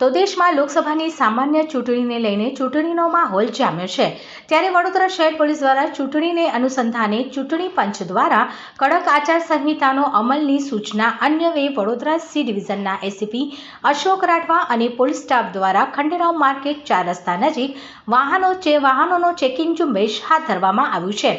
તો દેશમાં લોકસભાની સામાન્ય ચૂંટણીને લઈને ચૂંટણીનો માહોલ જામ્યો છે. ત્યારે વડોદરા શહેર પોલીસ દ્વારા ચૂંટણીને અનુસંધાને ચૂંટણી પંચ દ્વારા કડક આચાર સંહિતાનો અમલની સૂચના અન્ય વે વડોદરા સી ડિવિઝનના એસીપી અશોક રાઠવા અને પોલીસ સ્ટાફ દ્વારા ખંડેરાવ માર્કેટ ચાર રસ્તા નજીક વાહનો ચે વાહનોનો ચેકિંગ ઝુંબેશ હાથ ધરવામાં આવ્યું છે.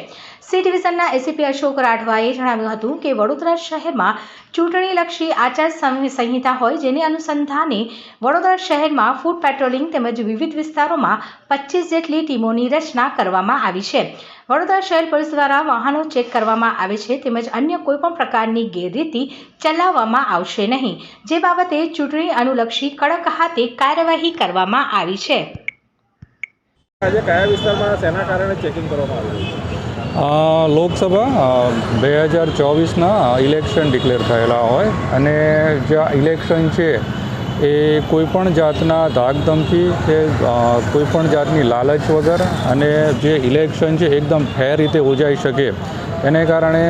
સી ડિવિઝનના એસીપી અશોક રાઠવાએ જણાવ્યું હતું કે વડોદરા શહેરમાં ચૂંટણીલક્ષી આચાર સંહિતા હોય જેને અનુસંધાને વડોદરા શહેરમાં ફૂડ પેટ્રોલિંગ તેમજ વિવિધ વિસ્તારોમાં પચીસ જેટલી ટીમોની રચના કરવામાં આવી છે. વડોદરા શહેર પોલીસ દ્વારા વાહનો ચેક કરવામાં આવે છે તેમજ અન્ય કોઈપણ પ્રકારની ગેરરીતિ ચલાવવામાં આવશે નહીં. જે બાબતે ચૂંટણી અનુલક્ષી કડક હાથે કાર્યવાહી કરવામાં આવી છે. આજે કયા વિસ્તારમાં શેના કારણે ચેકિંગ કરવામાં આવ્યું લોકસભા બે હજાર ચોવીસના ઇલેક્શન ડિક્લેર થયેલા હોય અને જે ઇલેક્શન છે એ કોઈપણ જાતના ધાકધમકી કે કોઈપણ જાતની લાલચ વગર અને જે ઇલેક્શન છે એકદમ ફેર રીતે યોજાઈ શકે. એને કારણે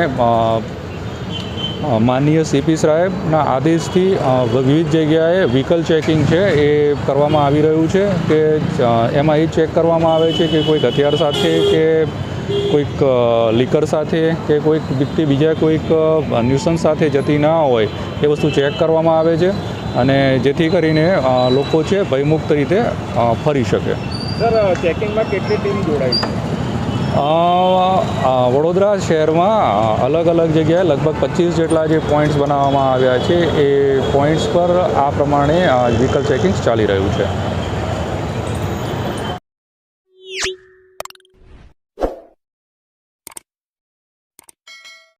માનનીય સીપી સાહેબના આદેશથી વિવિધ જગ્યાએ વ્હીકલ ચેકિંગ છે એ કરવામાં આવી રહ્યું છે કે એમાં એ ચેક કરવામાં આવે છે કે કોઈક હથિયાર સાથે કે કોઈક લીકર સાથે કે કોઈક વ્યક્તિ બીજા કોઈક ન્યુસન્સ સાથે જતી ના હોય એ વસ્તુ ચેક કરવામાં આવે છે. અને જેથી કરીને લોકો છે ભયમુક્ત રીતે ફરી શકે. સર ચેકિંગમાં કેટલી ટીમ જોડાઈ છે? વડોદરા શહેરમાં અલગ અલગ જગ્યાએ લગભગ પચીસ જેટલા જે પોઈન્ટ્સ બનાવવામાં આવ્યા છે એ પોઈન્ટ્સ પર આ પ્રમાણે વ્હીકલ ચેકિંગ ચાલી રહ્યું છે.